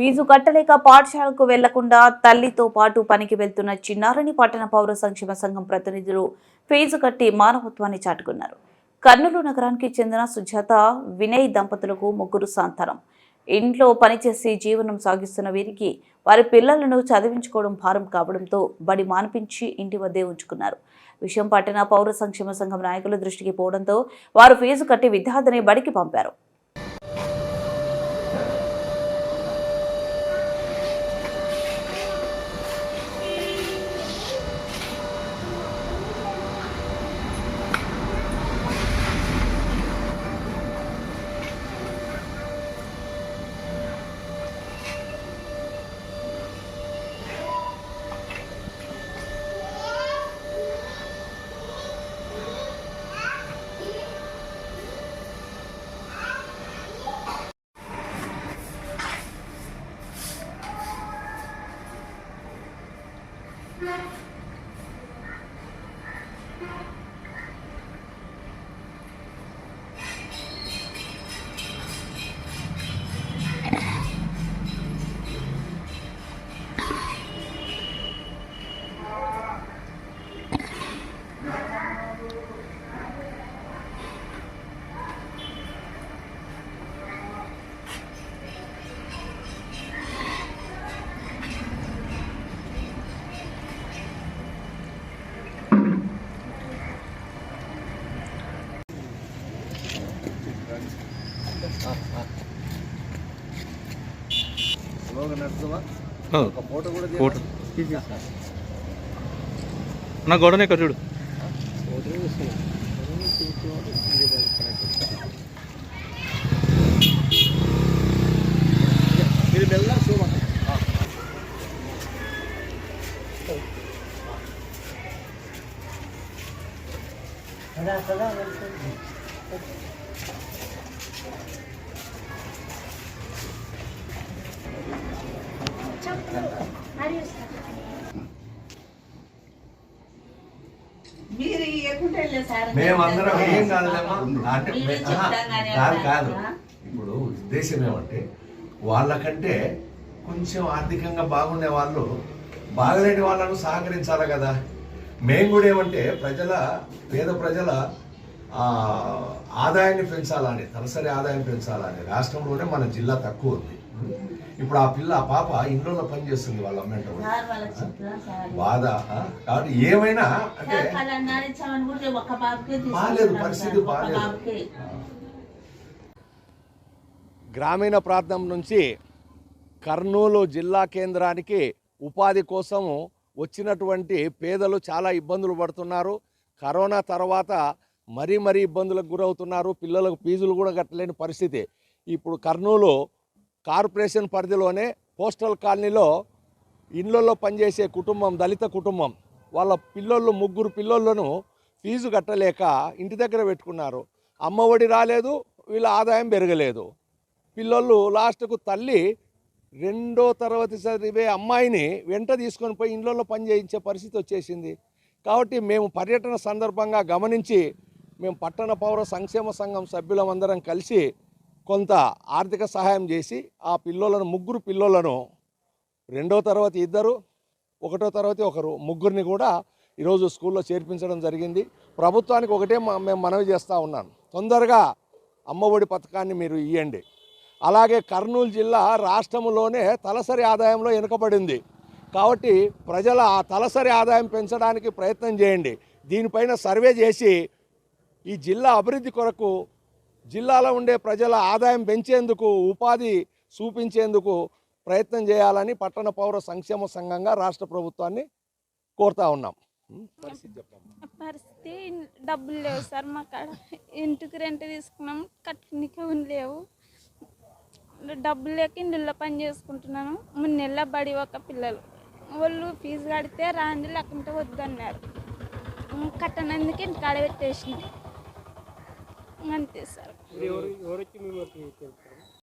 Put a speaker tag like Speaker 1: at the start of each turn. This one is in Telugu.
Speaker 1: ఫీజు కట్టలేక పాఠశాలకు వెళ్ళకుండా తల్లితో పాటు పనికి వెళ్తున్న చిన్నారని పట్టణ పౌర సంక్షేమ సంఘం ప్రతినిధులు ఫీజు కట్టి మానవత్వాన్ని చాటుకున్నారు. కర్నూలు నగరానికి చెందిన సుజాత వినయ్ దంపతులకు ముగ్గురు సంతానం. ఇంట్లో పనిచేసి జీవనం సాగిస్తున్న వీరికి వారి పిల్లలను చదివించుకోవడం భారం కావడంతో బడి మానిపించి ఇంటి వద్దే ఉంచుకున్నారు. విషయం పట్టణ పౌర సంక్షేమ సంఘం నాయకుల దృష్టికి పోవడంతో వారు ఫీజు కట్టి విద్యార్థిని బడికి పంపారు. Thank you.
Speaker 2: ఫోటో నా గోడనే ఇక్కడ చూడు
Speaker 3: మీరు ఇవ్వకుంటే వెళ్ళే సార్
Speaker 4: మేమందరం ఏం కాదులేమ్మా? అంటే కాదు. కాదు. ఇప్పుడు ఉద్దేశం ఏమంటే వాళ్ళకంటే కొంచెం ఆర్థికంగా బాగుండే వాళ్ళు బాగలేని వాళ్ళను సహకరించాలి కదా? మేము కూడా ఏమంటే ప్రజల పేద ప్రజల ఆదాయాన్ని పెంచాలని తలసరి ఆదాయం పెంచాలని రాష్ట్రంలోనే మన జిల్లా తక్కువ ఉంది. ఇప్పుడు ఆ పిల్ల ఆ పాప ఇంట్లో వాళ్ళ
Speaker 3: సార్ వాళ్ళకి చెప్తున్నా సార్.
Speaker 4: బాధ కాబట్టి ఏమైనా అంటే
Speaker 3: తీసుకుంటున్నాం
Speaker 4: పరిస్థితి
Speaker 3: బాబుకే.
Speaker 5: గ్రామీణ ప్రాంతం నుంచి కర్నూలు జిల్లా కేంద్రానికి ఉపాధి కోసము వచ్చినటువంటి పేదలు చాలా ఇబ్బందులు పడుతున్నారు. కరోనా తర్వాత మరీ మరీ ఇబ్బందులకు గురవుతున్నారు పిల్లలకు ఫీజులు కూడా కట్టలేని పరిస్థితి. ఇప్పుడు కర్నూలు కార్పొరేషన్ పరిధిలోనే పోస్టల్ కాలనీలో ఇళ్ళల్లో పనిచేసే కుటుంబం దళిత కుటుంబం వాళ్ళ పిల్లలు ముగ్గురు పిల్లలను ఫీజు కట్టలేక ఇంటి దగ్గర పెట్టుకున్నారు. అమ్మఒడి రాలేదు వీళ్ళ ఆదాయం పెరగలేదు. పిల్లలు లాస్ట్కు తల్లి రెండో తరగతి చదివే అమ్మాయిని వెంట తీసుకొని పోయి ఇండ్లలో పనిచేయించే పరిస్థితి వచ్చేసింది. కాబట్టి మేము పర్యటన సందర్భంగా గమనించి మేము పట్టణ పౌర సంక్షేమ సంఘం సభ్యులమందరం కలిసి కొంత ఆర్థిక సహాయం చేసి ఆ పిల్లోలను ముగ్గురు పిల్లోలను రెండో తరగతి ఇద్దరు ఒకటో తరగతి ఒకరు ముగ్గురిని కూడా ఈరోజు స్కూల్లో చేర్పించడం జరిగింది. ప్రభుత్వానికి ఒకటే మ- మేము మనవి చేస్తూ ఉన్నాను తొందరగా అమ్మఒడి పథకాన్ని మీరు ఇవ్వండి అలాగే కర్నూలు జిల్లా రాష్ట్రంలోనే తలసరి ఆదాయంలో వెనుకబడింది కాబట్టి ప్రజల ఆ తలసరి ఆదాయం పెంచడానికి ప్రయత్నం చేయండి. దీనిపైన సర్వే చేసి ఈ జిల్లా అభివృద్ధి కొరకు జిల్లాలో ఉండే ప్రజల ఆదాయం పెంచేందుకు ఉపాధి చూపించేందుకు ప్రయత్నం చేయాలని పట్టణ పౌర సంక్షేమ సంఘంగా రాష్ట్ర ప్రభుత్వాన్ని కోరుతా ఉన్నాం. పరిస్థితి
Speaker 6: పరిస్థితి డబ్బులు లేవు సార్ మా కాడ ఇంటికి రెంట్ తీసుకున్నాం కట్టుకునికే లేవు. డబ్బులు లేక ఇండ్లలో పని చేసుకుంటున్నాను. మూడు నెలల బడి ఒక పిల్లలు. వాళ్ళు ఫీజు కడితే రాండి లేకుంటే వద్దన్నారు కట్టనందుకు ఇంటికాడ పెట్టేసినాం అంతే సార్